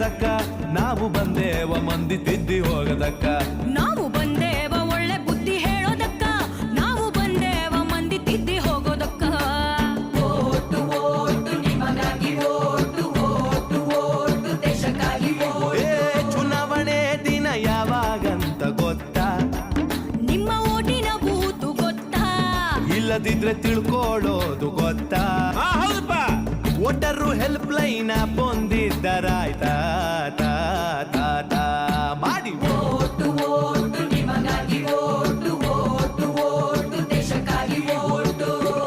ಹೇಳದಕ್ಕ ನಾವು ಬಂದೇವ ಮಂದಿ ತಿದ್ದಿ ಹೋಗದಕ್ಕ? ನಾವು ಬಂದೇವ ಒಳ್ಳೆ ಬುದ್ಧಿ ಹೇಳೋದಕ್ಕ? ನಾವು ಬಂದೇವ ಮಂದಿ ತಿದ್ದಿ ಹೋಗೋದಕ್ಕ? ಏ ಚುನಾವಣೆ ದಿನ ಯಾವಾಗಂತ ಗೊತ್ತಾ? ನಿಮ್ಮ ಓಟಿನ ಬೂತು ಗೊತ್ತಾ? ಇಲ್ಲದಿದ್ರೆ ತಿಳ್ಕೊಳ್ಳೋದು ಗೊತ್ತಾ? ಹೌದಪ್ಪ. ಒಟ್ಟರು ಹೆಲ್ಪ್ ಲೈನ್ ಬಂದಿದ್ದರಾಯ್ತಾ ತಾ ತಾ ತಾ ಮಾಡಿ.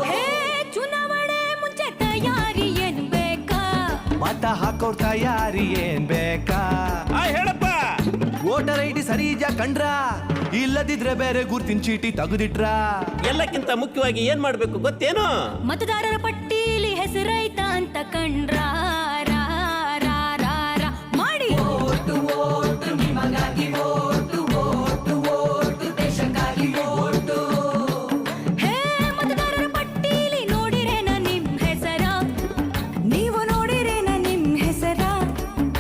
ಹೇ ಚುನಾವಣೆ ಮುಂಚೆ ತಯಾರಿ ಏನ್ ಬೇಕಾ? ಮತ ಹಾಕೋರ್ ತಯಾರಿ ಏನ್ ಬೇಕಾ? ಆ ಹೇಳಪ್ಪ. ವೋಟರ್ ಐ ಡಿ ಇದ್ಯಾ ಕಂಡ್ರ? ಇಲ್ಲದಿದ್ರೆ ಬೇರೆ ಗುರ್ತಿನ ಚೀಟಿ ತೆಗೆದಿಟ್ರ? ಎಲ್ಲಕ್ಕಿಂತ ಮುಖ್ಯವಾಗಿ ಏನ್ ಮಾಡ್ಬೇಕು ಗೊತ್ತೇನು? ಮತದಾರರ ಪಟ್ಟೀಲಿ ಹೆಸರೈತ ಅಂತ ಕಂಡ್ರ?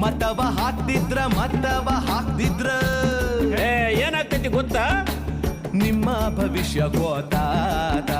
ಮತವ ಹಾಕ್ತಿದ್ರ ಮತವ ಹಾಕ್ತಿದ್ರ. ಏನಾಗ್ತೈತಿ ಗೊತ್ತಾ? ನಿಮ್ಮ ಭವಿಷ್ಯ ಗೋತಾ ತಾ,